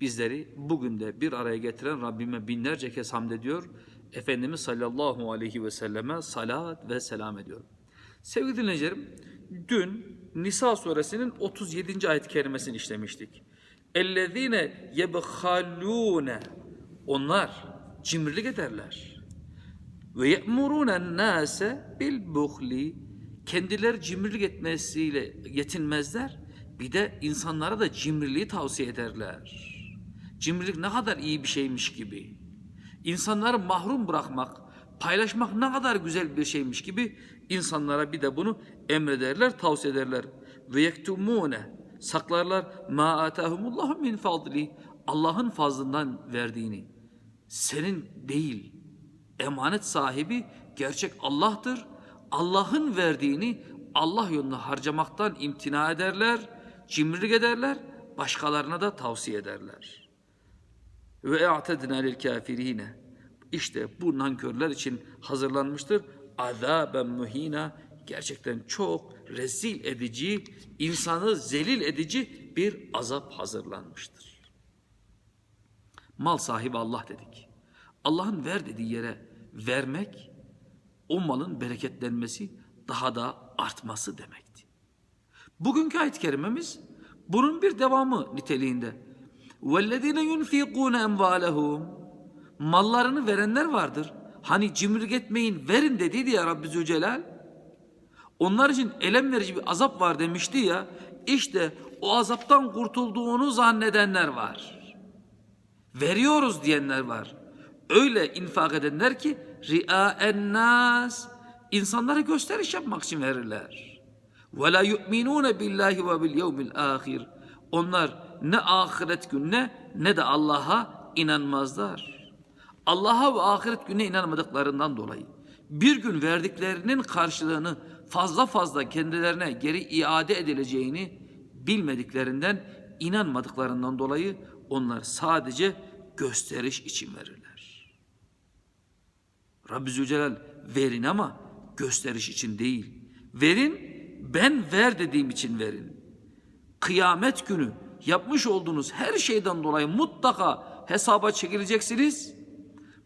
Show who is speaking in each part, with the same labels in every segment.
Speaker 1: Bizleri bugün de bir araya getiren Rabbime binlerce kez hamd ediyor. Efendimiz sallallahu aleyhi ve selleme salat ve selam ediyorum. Sevgili dinleyicilerim, dün Nisa suresinin 37. ayet-i kerimesini işlemiştik. اَلَّذ۪ينَ يَبْخَلُونَ Onlar cimrilik ederler. Ve ye'murûnen nâse bil buhli kendileri cimrilik etmesiyle yetinmezler. Bir de insanlara da cimriliği tavsiye ederler. Cimrilik ne kadar iyi bir şeymiş gibi. İnsanları mahrum bırakmak, paylaşmak ne kadar güzel bir şeymiş gibi insanlara bir de bunu emrederler, tavsiye ederler. Ve yektumune saklarlar ma atahumullahu min fadli Allah'ın fazlından verdiğini. Senin değil, emanet sahibi gerçek Allah'tır. Allah'ın verdiğini Allah yolunda harcamaktan imtina ederler, cimrilik ederler, başkalarına da tavsiye ederler. Ve e'tedna lil kafirine. İşte bu nankörler için hazırlanmıştır. Azaben muhina gerçekten çok rezil edici, insanı zelil edici bir azap hazırlanmıştır. Mal sahibi Allah dedik. Allah'ın ver dediği yere vermek, o malın bereketlenmesi, daha da artması demekti. Bugünkü ayet-i kerimemiz bunun bir devamı niteliğinde. وَالَّذ۪ينَ يُنْفِقُونَ اَمْوَالَهُمْ Mallarını verenler vardır. Hani cimrilik etmeyin verin dediydi ya Rabbi Zülcelal. Onlar için elem verici bir azap var demişti ya. İşte o azaptan kurtulduğunu zannedenler var. Veriyoruz diyenler var. Öyle infak edenler ki ri'aen nas insanlara gösteriş yapmak için verirler. Ve la yu'minun billahi ve bil yevmil ahir. Onlar ne ahiret gününe ne de Allah'a inanmazlar. Allah'a ve ahiret gününe inanmadıklarından dolayı bir gün verdiklerinin karşılığını fazla fazla kendilerine geri iade edileceğini bilmediklerinden, inanmadıklarından dolayı onlar sadece gösteriş için verirler. Rabbi Zülcelal verin ama gösteriş için değil. Verin, ben ver dediğim için verin. Kıyamet günü yapmış olduğunuz her şeyden dolayı mutlaka hesaba çekileceksiniz.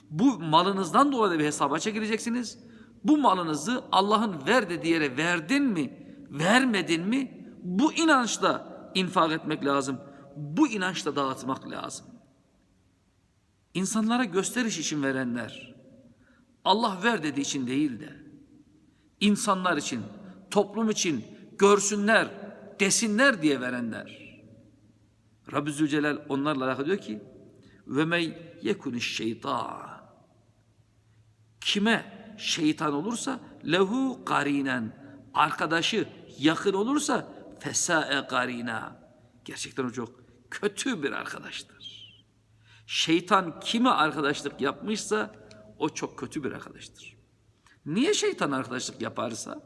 Speaker 1: Bu malınızdan dolayı da bir hesaba çekileceksiniz. Bu malınızı Allah'ın ver dediği yere verdin mi, vermedin mi? Bu inançla infak etmek lazım. Bu inançla dağıtmak lazım. İnsanlara gösteriş için verenler, Allah ver dediği için değil de, insanlar için, toplum için görsünler, desinler diye verenler. Rabbi Zülcelal onlarla alakalı diyor ki, ve mey yekuniş şeytan. Kime şeytan olursa lehu karinen arkadaşı yakın olursa fesae karina. Gerçekten o çok kötü bir arkadaştır. Şeytan kime arkadaşlık yapmışsa o çok kötü bir arkadaştır. Niye şeytan arkadaşlık yaparsa?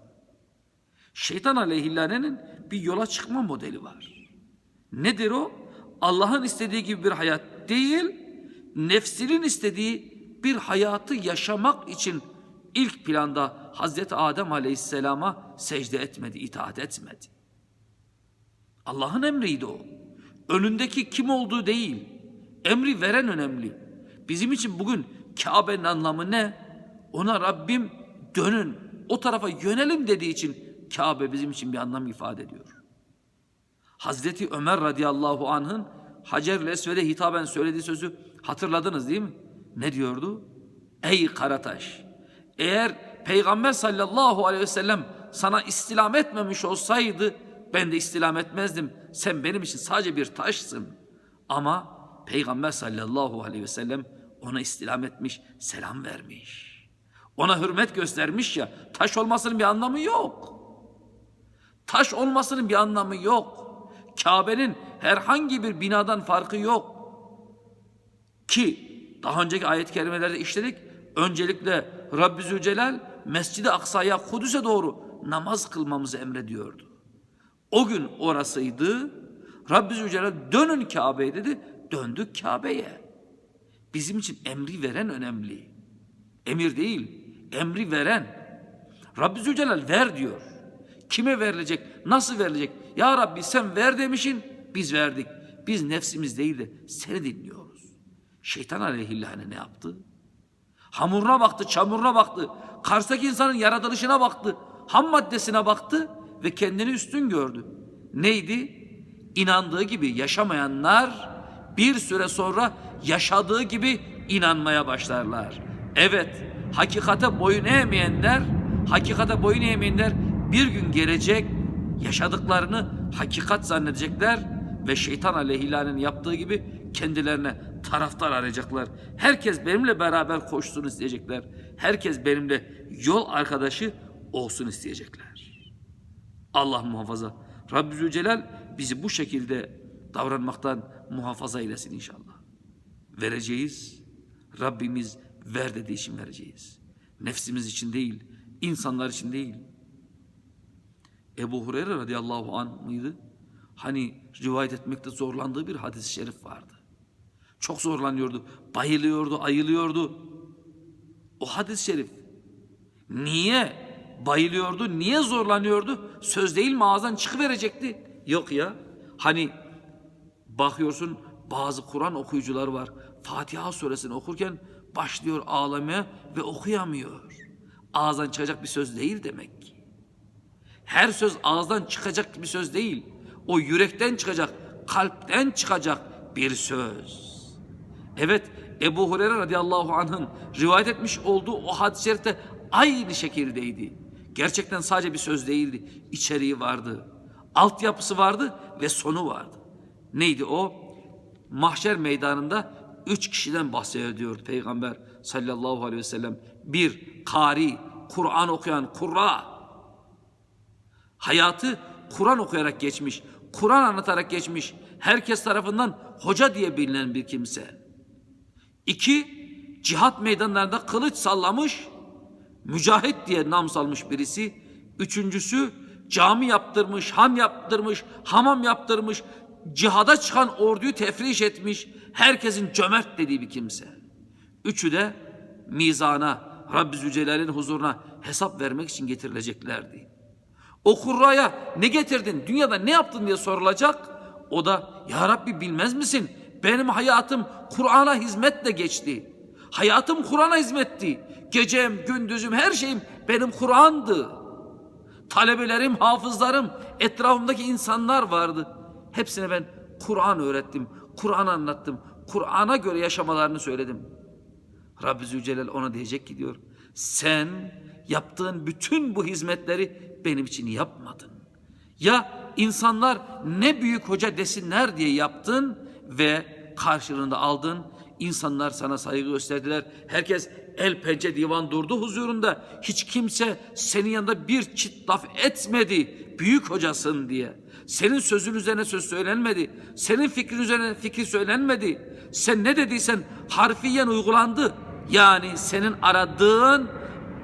Speaker 1: Şeytan aleyhillanenin bir yola çıkma modeli var. Nedir o? Allah'ın istediği gibi bir hayat değil, nefsinin istediği bir hayatı yaşamak için ilk planda Hazreti Adem Aleyhisselam'a secde etmedi, itaat etmedi. Allah'ın emriydi o. Önündeki kim olduğu değil, emri veren önemli. Bizim için bugün Kabe'nin anlamı ne? Ona Rabbim dönün, o tarafa yönelim dediği için Kabe bizim için bir anlam ifade ediyor. Hazreti Ömer radıyallahu anh'ın Hacer-i Esved'e hitaben söylediği sözü hatırladınız değil mi? Ne diyordu? Ey Karataş! Eğer Peygamber sallallahu aleyhi ve sellem sana istilam etmemiş olsaydı ben de istilam etmezdim. Sen benim için sadece bir taşsın. Ama Peygamber sallallahu aleyhi ve sellem ona istilam etmiş, selam vermiş. Ona hürmet göstermiş ya, taş olmasının bir anlamı yok. Taş olmasının bir anlamı yok. Kabe'nin herhangi bir binadan farkı yok. Ki daha önceki ayet-i kerimelerde işledik. Öncelikle Rabbi Zülcelal Mescid-i Aksa'ya Kudüs'e doğru namaz kılmamızı emrediyordu. O gün orasıydı. Rabbi Zülcelal dönün Kabe'ye dedi. Döndük Kabe'ye. Bizim için emri veren önemli. Emir değil, emri veren. Rabbi Zülcelal ver diyor. Kime verilecek, nasıl verilecek? Ya Rabbi sen ver demişin, biz verdik. Biz nefsimiz değil de seni dinliyoruz. Şeytan aleyhillâne ne yaptı? Hamuruna baktı, çamuruna baktı. Karşıdaki insanın yaratılışına baktı. Ham maddesine baktı ve kendini üstün gördü. Neydi? İnandığı gibi yaşamayanlar bir süre sonra yaşadığı gibi inanmaya başlarlar. Evet, hakikate boyun eğmeyenler, hakikate boyun eğmeyenler bir gün gelecek, yaşadıklarını hakikat zannedecekler ve şeytan aleyhilanenin yaptığı gibi kendilerine taraftar arayacaklar. Herkes benimle beraber koşsun isteyecekler. Herkes benimle yol arkadaşı olsun isteyecekler. Allah muhafaza. Rabbi Zülcelal bizi bu şekilde davranmaktan muhafaza eylesin inşallah. Vereceğiz. Rabbimiz ver dediği için vereceğiz. Nefsimiz için değil, insanlar için değil. Ebu Hureyre radıyallahu anh mıydı? Hani rivayet etmekte zorlandığı bir hadis-i şerif vardı. Çok zorlanıyordu. Bayılıyordu, ayılıyordu. O hadis-i şerif. Niye bayılıyordu, niye zorlanıyordu? Söz değil mi ağzından çıkıverecekti. Yok ya. Hani bakıyorsun bazı Kur'an okuyucular var. Fatiha suresini okurken başlıyor ağlamaya ve okuyamıyor. Ağızdan çıkacak bir söz değil demek. Her söz ağızdan çıkacak bir söz değil. O yürekten çıkacak, kalpten çıkacak bir söz. Evet Ebu Hureyre radıyallahu anh'ın rivayet etmiş olduğu o hadis-i şerifte aynı şekildeydi. Gerçekten sadece bir söz değildi. İçeriği vardı. Altyapısı vardı ve sonu vardı. Neydi o? Mahşer meydanında üç kişiden bahsediyordu Peygamber sallallahu aleyhi ve sellem. Bir, kari, Kur'an okuyan kurra. Hayatı Kur'an okuyarak geçmiş, Kur'an anlatarak geçmiş, herkes tarafından hoca diye bilinen bir kimse. İki, cihat meydanlarında kılıç sallamış, mücahit diye nam salmış birisi. Üçüncüsü, cami yaptırmış, han yaptırmış, hamam yaptırmış, cihada çıkan orduyu tefriş etmiş, herkesin cömert dediği bir kimse. Üçü de mizana, Rabbi Zülcelal'in huzuruna hesap vermek için getirileceklerdi. O kurraya ne getirdin, dünyada ne yaptın diye sorulacak. O da ya Rabbi bilmez misin? Benim hayatım Kur'an'a hizmetle geçti. Hayatım Kur'an'a hizmetti. Gecem, gündüzüm, her şeyim benim Kur'an'dı. Talebelerim, hafızlarım, etrafımdaki insanlar vardı. Hepsine ben Kur'an öğrettim, Kur'an anlattım, Kur'an'a göre yaşamalarını söyledim. Rabbi Zülcelal ona diyecek ki diyor, sen yaptığın bütün bu hizmetleri benim için yapmadın. Ya insanlar ne büyük hoca desinler diye yaptın ve karşılığında aldın. İnsanlar sana saygı gösterdiler. Herkes el pençe divan durdu huzurunda. Hiç kimse senin yanında bir çit laf etmedi. Büyük hocasın diye. Senin sözün üzerine söz söylenmedi. Senin fikrin üzerine fikir söylenmedi. Sen ne dediysen harfiyen uygulandı. Yani senin aradığın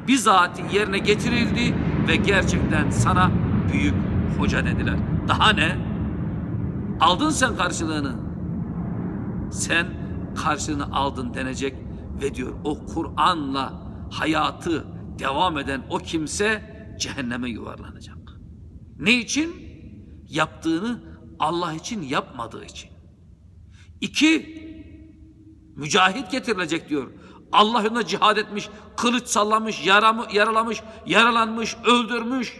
Speaker 1: bizatihi yerine getirildi ve gerçekten sana büyük hoca dediler. Daha ne? Aldın sen karşılığını. Sen karşılığını aldın denecek ve diyor o Kur'an'la hayatı devam eden o kimse cehenneme yuvarlanacak. Ne için? Yaptığını Allah için yapmadığı için. İki, mücahit getirilecek diyor. Allah yolunda cihad etmiş, kılıç sallamış, yaramı, yaralamış, yaralanmış, öldürmüş.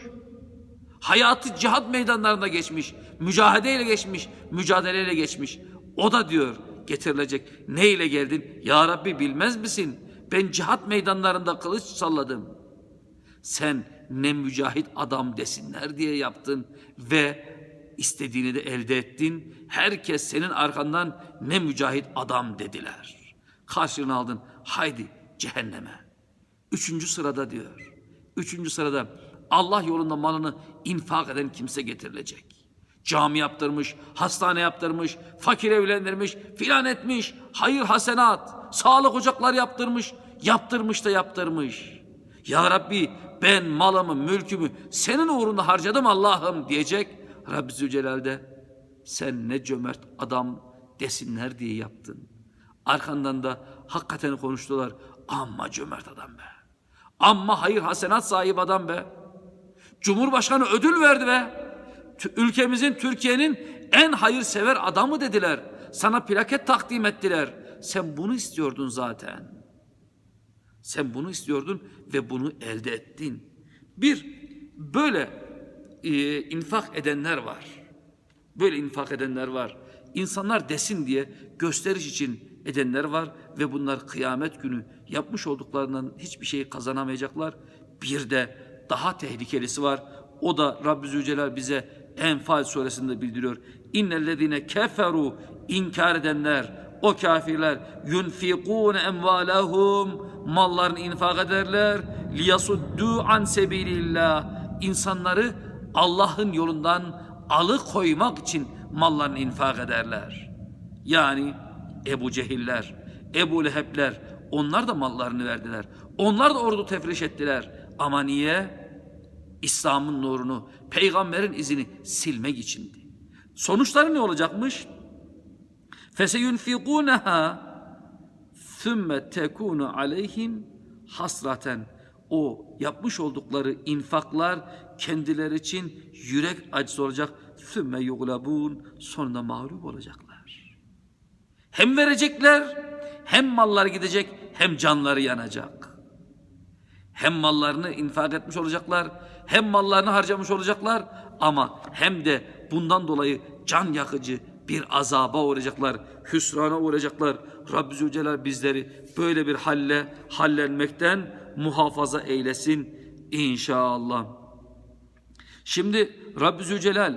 Speaker 1: Hayatı cihat meydanlarında geçmiş, mücadeleyle geçmiş, mücadeleyle geçmiş. O da diyor getirilecek. Ne ile geldin? Ya Rabbi bilmez misin? Ben cihat meydanlarında kılıç salladım. Sen ne mücahit adam desinler diye yaptın ve istediğini de elde ettin. Herkes senin arkandan ne mücahit adam dediler. Karşılığını aldın. Haydi cehenneme. Üçüncü sırada diyor. Üçüncü sırada Allah yolunda malını infak eden kimse getirilecek. Cami yaptırmış, hastane yaptırmış, fakir evlendirmiş, filan etmiş, hayır hasenat, sağlık ocakları yaptırmış, yaptırmış da yaptırmış. Ya Rabbi ben malımı, mülkümü senin uğrunda harcadım Allah'ım diyecek. Rabbi Zülcelal'de sen ne cömert adam desinler diye yaptın. Arkandan da hakikaten konuştular. Amma cömert adam be. Amma hayır hasenat sahibi adam be. Cumhurbaşkanı ödül verdi be. Ülkemizin, Türkiye'nin en hayırsever adamı dediler. Sana plaket takdim ettiler. Sen bunu istiyordun zaten. Sen bunu istiyordun ve bunu elde ettin. Bir, böyle e, infak edenler var. Böyle infak edenler var. İnsanlar desin diye gösteriş için edenler var ve bunlar kıyamet günü yapmış olduklarından hiçbir şey kazanamayacaklar. Bir de daha tehlikelisi var. O da Rabbi Zülcelal bize Enfal suresinde bildiriyor. İnnellezine keferu inkar edenler, o kafirler yunfikun emvalahum mallarını infak ederler liyasuddu an sebilillah insanları Allah'ın yolundan alıkoymak için mallarını infak ederler. Yani Ebu Cehiller, Ebu Lehebler onlar da mallarını verdiler. Onlar da ordu tefriş ettiler. Ama niye? İslam'ın nurunu, peygamberin izini silmek içindi. Sonuçları ne olacakmış? Feseyunfikunaha ثُمَّ tekunu aleyhim hasraten. O yapmış oldukları infaklar kendileri için yürek acısı olacak. ثُمَّ yuglabun. Sonunda mağlup olacaklar. Hem verecekler, hem mallar gidecek, hem canları yanacak. Hem mallarını infak etmiş olacaklar, hem mallarını harcamış olacaklar ama hem de bundan dolayı can yakıcı bir azaba uğrayacaklar, hüsrana uğrayacaklar. Rabbi Zülcelal bizleri böyle bir halle hallenmekten muhafaza eylesin inşallah. Şimdi Rabbi Zülcelal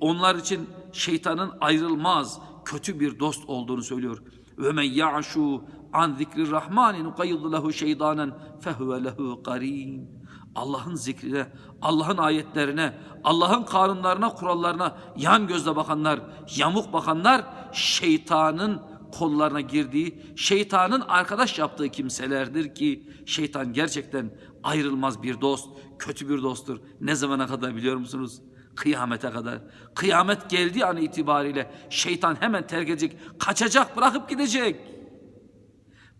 Speaker 1: onlar için şeytanın ayrılmaz kötü bir dost olduğunu söylüyor. Ve men ya'şu an zikri rahmani nukayyid lehu şeytanen fehuve lehu qarin. Allah'ın zikrine, Allah'ın ayetlerine, Allah'ın kanunlarına, kurallarına yan gözle bakanlar, yamuk bakanlar şeytanın kollarına girdiği, şeytanın arkadaş yaptığı kimselerdir ki şeytan gerçekten ayrılmaz bir dost, kötü bir dosttur. Ne zamana kadar biliyor musunuz? Kıyamete kadar. Kıyamet geldiği an itibariyle şeytan hemen terk edecek, kaçacak, bırakıp gidecek.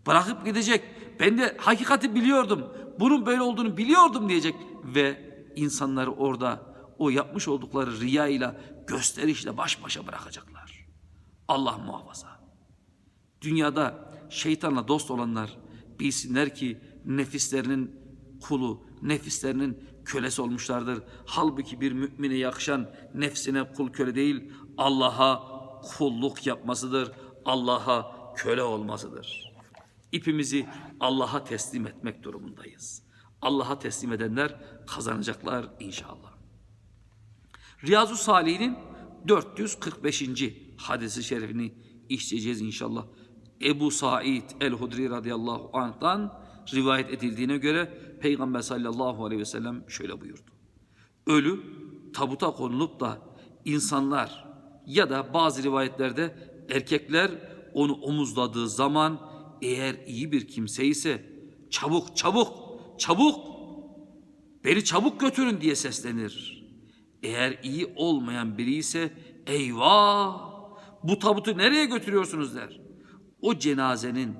Speaker 1: Bırakıp gidecek. Ben de hakikati biliyordum. Bunun böyle olduğunu biliyordum diyecek. Ve insanları orada o yapmış oldukları riya ile gösterişle baş başa bırakacaklar. Allah muhafaza. Dünyada şeytanla dost olanlar bilsinler ki nefislerinin kulu, nefislerinin kölesi olmuşlardır. Halbuki bir mümine yakışan nefsine kul köle değil, Allah'a kulluk yapmasıdır. Allah'a köle olmasıdır. İpimizi Allah'a teslim etmek durumundayız. Allah'a teslim edenler kazanacaklar inşallah. Riyazu Salih'in 445. hadisi şerifini işleyeceğiz inşallah. Ebu Said el-Hudri radıyallahu anh'tan rivayet edildiğine göre Peygamber sallallahu aleyhi ve sellem şöyle buyurdu. Ölü tabuta konulup da insanlar ya da bazı rivayetlerde erkekler onu omuzladığı zaman eğer iyi bir kimse ise çabuk çabuk çabuk beni çabuk götürün diye seslenir. Eğer iyi olmayan biri ise eyvah bu tabutu nereye götürüyorsunuz der. O cenazenin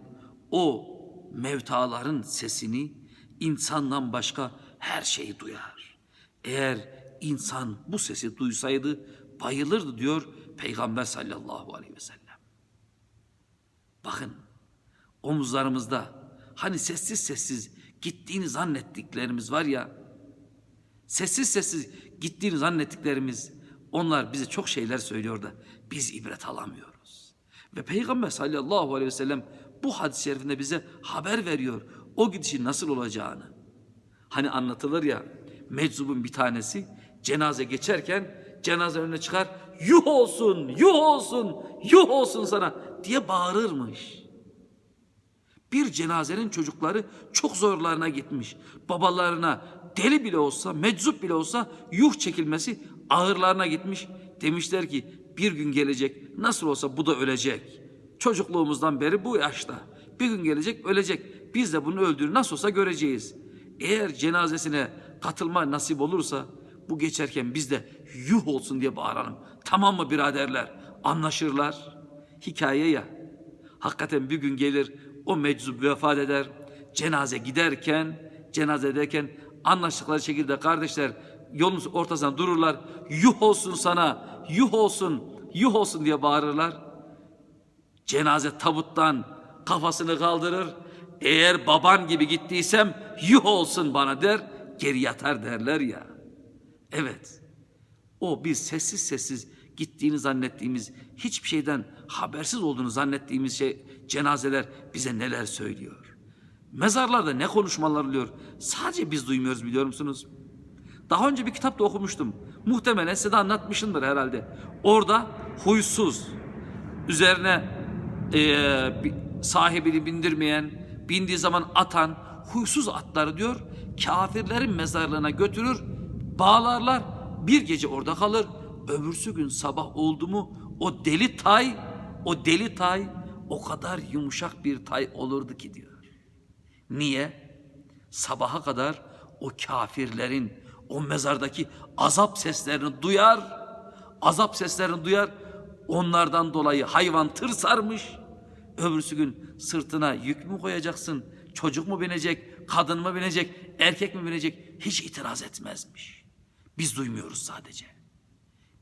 Speaker 1: o mevtaların sesini insandan başka her şey duyar. Eğer insan bu sesi duysaydı bayılırdı diyor Peygamber sallallahu aleyhi ve sellem. Bakın omuzlarımızda hani sessiz sessiz gittiğini zannettiklerimiz var ya sessiz sessiz gittiğini zannettiklerimiz onlar bize çok şeyler söylüyor da biz ibret alamıyoruz. Ve Peygamber sallallahu aleyhi ve sellem bu hadis-i şerifinde bize haber veriyor o gidişin nasıl olacağını. Hani anlatılır ya meczubun bir tanesi cenaze geçerken cenaze önüne çıkar yuh olsun yuh olsun yuh olsun sana diye bağırırmış. Bir cenazenin çocukları çok zorlarına gitmiş. Babalarına deli bile olsa, meczup bile olsa yuh çekilmesi Ağırlarına gitmiş. Demişler ki bir gün gelecek nasıl olsa bu da ölecek. Çocukluğumuzdan beri bu yaşta. Bir gün gelecek ölecek. Biz de bunu öldüğünü nasıl olsa göreceğiz. Eğer cenazesine katılma nasip olursa bu geçerken biz de yuh olsun diye bağıralım. Tamam mı biraderler? Anlaşırlar. Hikaye ya. Hakikaten bir gün gelir o meczup vefat eder. Cenaze giderken, cenaze ederken anlaştıkları şekilde kardeşler yolun ortasından dururlar. Yuh olsun sana, yuh olsun, yuh olsun diye bağırırlar. Cenaze tabuttan kafasını kaldırır. Eğer baban gibi gittiysem yuh olsun bana der. Geri yatar derler ya. Evet. O biz sessiz sessiz gittiğini zannettiğimiz, hiçbir şeyden habersiz olduğunu zannettiğimiz şey cenazeler bize neler söylüyor. Mezarlarda ne konuşmalar oluyor? Sadece biz duymuyoruz biliyor musunuz? Daha önce bir kitapta okumuştum. Muhtemelen size de anlatmışımdır herhalde. Orada huysuz, üzerine bi- sahibini bindirmeyen, bindiği zaman atan huysuz atları diyor, kafirlerin mezarlığına götürür, bağlarlar, bir gece orada kalır, öbürsü gün sabah oldu mu o deli tay, o deli tay o kadar yumuşak bir tay olurdu ki diyor. Niye? Sabaha kadar o kafirlerin o mezardaki azap seslerini duyar, azap seslerini duyar. Onlardan dolayı hayvan tır sarmış. Öbürsü gün sırtına yük mü koyacaksın? Çocuk mu binecek? Kadın mı binecek? Erkek mi binecek? Hiç itiraz etmezmiş. Biz duymuyoruz sadece.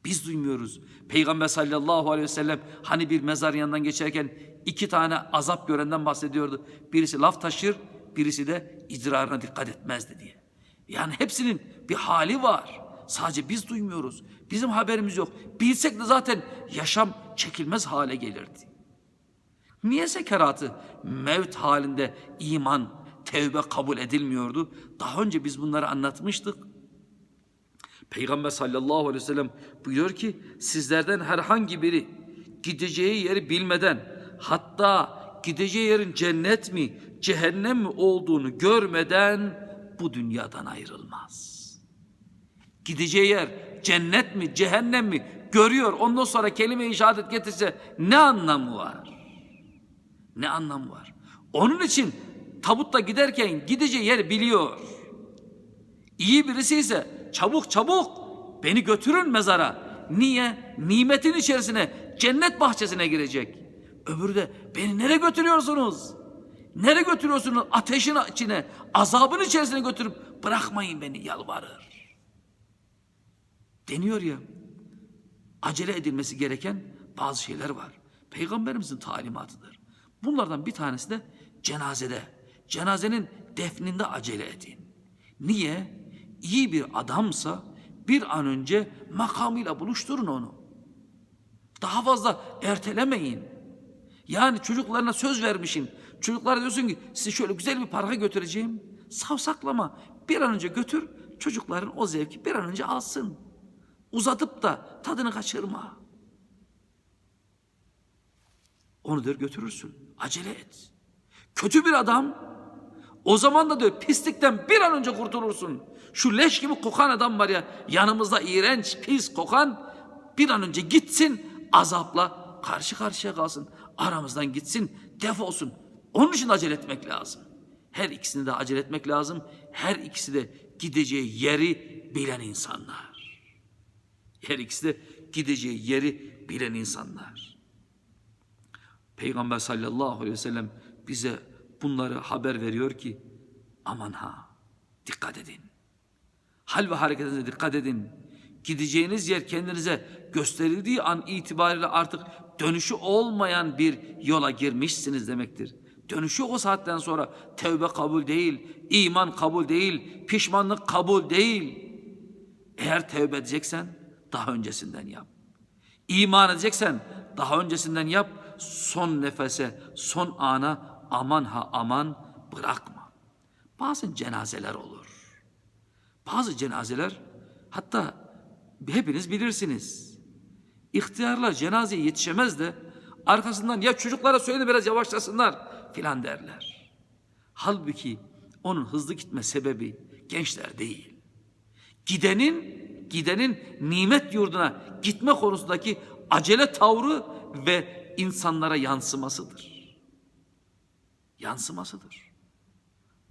Speaker 1: Biz duymuyoruz. Peygamber sallallahu aleyhi ve sellem hani bir mezar yanından geçerken iki tane azap görenden bahsediyordu. Birisi laf taşır, birisi de idrarına dikkat etmezdi diye. Yani hepsinin bir hali var. Sadece biz duymuyoruz. Bizim haberimiz yok. Bilsek de zaten yaşam çekilmez hale gelirdi. Niye sekeratı mevt halinde iman, tevbe kabul edilmiyordu? Daha önce biz bunları anlatmıştık. Peygamber sallallahu aleyhi ve sellem buyuruyor ki sizlerden herhangi biri gideceği yeri bilmeden hatta gideceği yerin cennet mi cehennem mi olduğunu görmeden bu dünyadan ayrılmaz. Gideceği yer cennet mi cehennem mi görüyor ondan sonra kelime-i şehadet getirse ne anlamı var? Ne anlamı var? Onun için tabutta giderken gideceği yeri biliyor. İyi birisi ise çabuk çabuk beni götürün mezara. Niye? Nimetin içerisine, cennet bahçesine girecek. Öbürü de beni nereye götürüyorsunuz? Nereye götürüyorsunuz? Ateşin içine, azabın içerisine götürüp bırakmayın beni yalvarır. Deniyor ya. Acele edilmesi gereken bazı şeyler var. Peygamberimizin talimatıdır. Bunlardan bir tanesi de cenazede. Cenazenin defninde acele edin. Niye? İyi bir adamsa bir an önce makamıyla buluşturun onu. Daha fazla ertelemeyin. Yani çocuklarına söz vermişsin. Çocuklara diyorsun ki sizi şöyle güzel bir parka götüreceğim. Savsaklama. Bir an önce götür. Çocukların o zevki bir an önce alsın. Uzatıp da tadını kaçırma. Onu diyor götürürsün. Acele et. Kötü bir adam o zaman da diyor pislikten bir an önce kurtulursun. Şu leş gibi kokan adam var ya yanımızda iğrenç pis kokan bir an önce gitsin azapla karşı karşıya kalsın. Aramızdan gitsin defolsun. Onun için acele etmek lazım. Her ikisini de acele etmek lazım. Her ikisi de gideceği yeri bilen insanlar. Her ikisi de gideceği yeri bilen insanlar. Peygamber sallallahu aleyhi ve sellem bize bunları haber veriyor ki aman ha dikkat edin. Hal ve hareketinize dikkat edin. Gideceğiniz yer kendinize gösterildiği an itibariyle artık dönüşü olmayan bir yola girmişsiniz demektir. Dönüşü o saatten sonra tevbe kabul değil, iman kabul değil, pişmanlık kabul değil. Eğer tevbe edeceksen daha öncesinden yap. İman edeceksen daha öncesinden yap. Son nefese, son ana aman ha aman bırakma. Bazı cenazeler olur. Bazı cenazeler hatta hepiniz bilirsiniz. İhtiyarlar cenazeye yetişemez de arkasından ya çocuklara söyle biraz yavaşlasınlar filan derler. Halbuki onun hızlı gitme sebebi gençler değil. Gidenin gidenin nimet yurduna gitme konusundaki acele tavrı ve insanlara yansımasıdır. Yansımasıdır.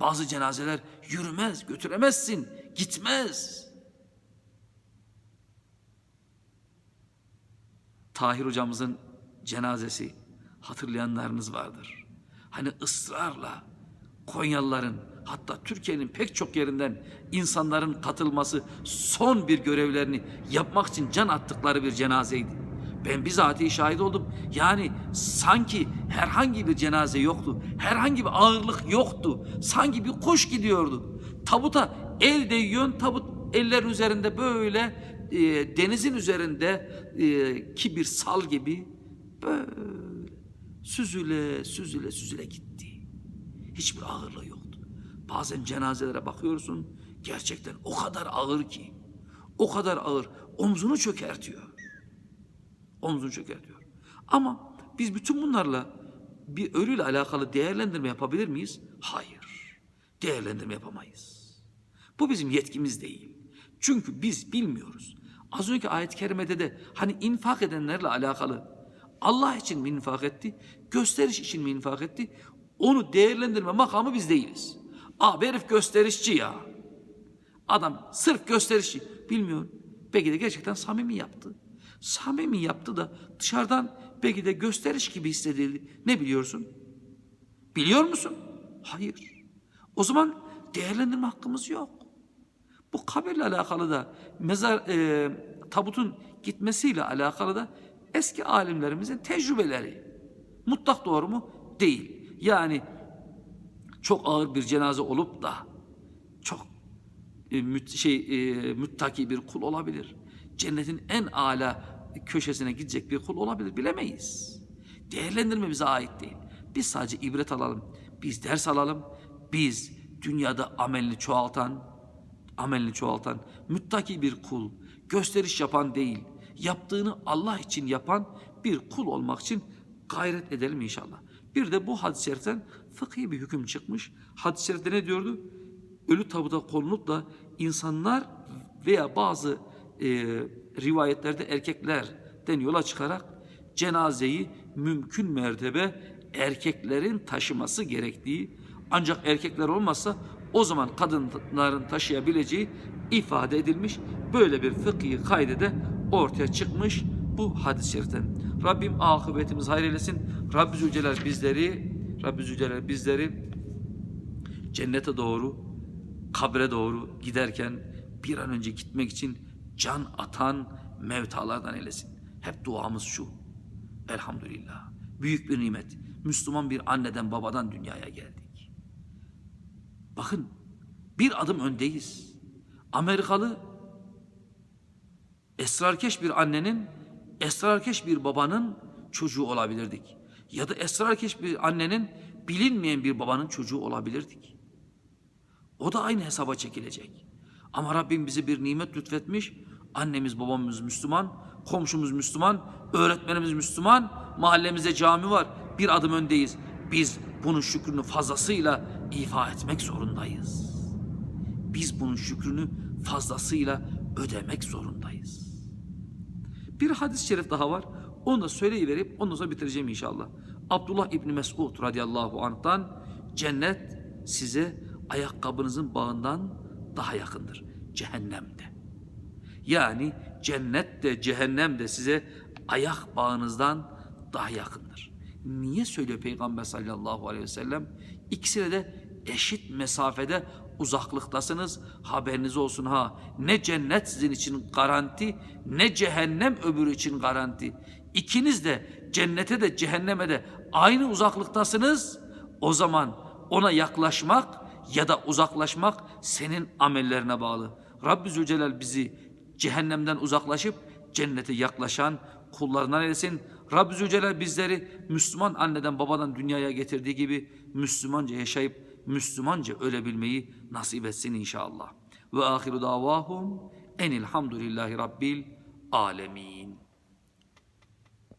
Speaker 1: Bazı cenazeler yürümez, götüremezsin, gitmez. Tahir hocamızın cenazesi hatırlayanlarınız vardır. Hani ısrarla Konyalıların hatta Türkiye'nin pek çok yerinden insanların katılması son bir görevlerini yapmak için can attıkları bir cenazeydi. Ben bizatihi şahit oldum. Yani sanki herhangi bir cenaze yoktu. Herhangi bir ağırlık yoktu. Sanki bir kuş gidiyordu. Tabuta el değiyor, tabut eller üzerinde böyle e, denizin üzerinde e, ki bir sal gibi böyle süzüle süzüle süzüle gitti. Hiçbir ağırlığı yoktu. Bazen cenazelere bakıyorsun gerçekten o kadar ağır ki. O kadar ağır omzunu çökertiyor. Omzunu çökertiyor. Ama biz bütün bunlarla bir ölüyle alakalı değerlendirme yapabilir miyiz? Hayır. Değerlendirme yapamayız. Bu bizim yetkimiz değil. Çünkü biz bilmiyoruz. Az önceki ayet-i kerimede de hani infak edenlerle alakalı Allah için mi infak etti? Gösteriş için mi infak etti? Onu değerlendirme makamı biz değiliz. Abi herif gösterişçi ya. Adam sırf gösterişçi. Bilmiyorum. Belki de gerçekten samimi yaptı. Samimi yaptı da dışarıdan belki de gösteriş gibi hissedildi. Ne biliyorsun? Biliyor musun? Hayır. O zaman değerlendirme hakkımız yok. Bu kabirle alakalı da mezar e, tabutun gitmesiyle alakalı da eski alimlerimizin tecrübeleri. Mutlak doğru mu? Değil. Yani çok ağır bir cenaze olup da çok e, müt, şey e, müttaki bir kul olabilir. Cennetin en âlâ köşesine gidecek bir kul olabilir. Bilemeyiz. Değerlendirme bize ait değil. Biz sadece ibret alalım. Biz ders alalım. Biz dünyada amelini çoğaltan, amelini çoğaltan, müttaki bir kul, gösteriş yapan değil, yaptığını Allah için yapan bir kul olmak için gayret edelim inşallah. Bir de bu hadis-i şeriften fıkhi bir hüküm çıkmış. Hadis-i şerifte ne diyordu? Ölü tabuta konunup da insanlar veya bazı e, rivayetlerde erkeklerden yola çıkarak cenazeyi mümkün mertebe erkeklerin taşıması gerektiği ancak erkekler olmazsa o zaman kadınların taşıyabileceği ifade edilmiş. Böyle bir fıkhi kaydede ortaya çıkmış bu hadis-i şeriften. Rabbim akıbetimiz hayır eylesin. Rabbi Zülcelal bizleri Rabbi Zülcelal bizleri cennete doğru kabre doğru giderken bir an önce gitmek için can atan mevtalardan eylesin. Hep duamız şu. Elhamdülillah. Büyük bir nimet. Müslüman bir anneden babadan dünyaya geldik. Bakın bir adım öndeyiz. Amerikalı esrarkeş bir annenin, esrarkeş bir babanın çocuğu olabilirdik. Ya da esrarkeş bir annenin bilinmeyen bir babanın çocuğu olabilirdik. O da aynı hesaba çekilecek. Ama Rabbim bize bir nimet lütfetmiş. Annemiz babamız Müslüman, komşumuz Müslüman, öğretmenimiz Müslüman, mahallemizde cami var. Bir adım öndeyiz. Biz bunun şükrünü fazlasıyla ifa etmek zorundayız. Biz bunun şükrünü fazlasıyla ödemek zorundayız. Bir hadis-i şerif daha var. Onu da söyleyiverip ondan sonra bitireceğim inşallah. Abdullah İbni Mesud radıyallahu anh'tan cennet size ayakkabınızın bağından daha yakındır. Cehennemde. Yani cennet de cehennem de size ayak bağınızdan daha yakındır. Niye söylüyor Peygamber sallallahu aleyhi ve sellem? İkisine de eşit mesafede uzaklıktasınız. Haberiniz olsun ha. Ne cennet sizin için garanti, ne cehennem öbürü için garanti. İkiniz de cennete de cehenneme de aynı uzaklıktasınız. O zaman ona yaklaşmak ya da uzaklaşmak senin amellerine bağlı. Rabbi Zülcelal bizi cehennemden uzaklaşıp cennete yaklaşan kullarından eylesin. Rabbi Zülcelal bizleri Müslüman anneden babadan dünyaya getirdiği gibi Müslümanca yaşayıp Müslümanca ölebilmeyi nasip etsin inşallah. Ve ahiru davahum enilhamdülillahi rabbil alemin.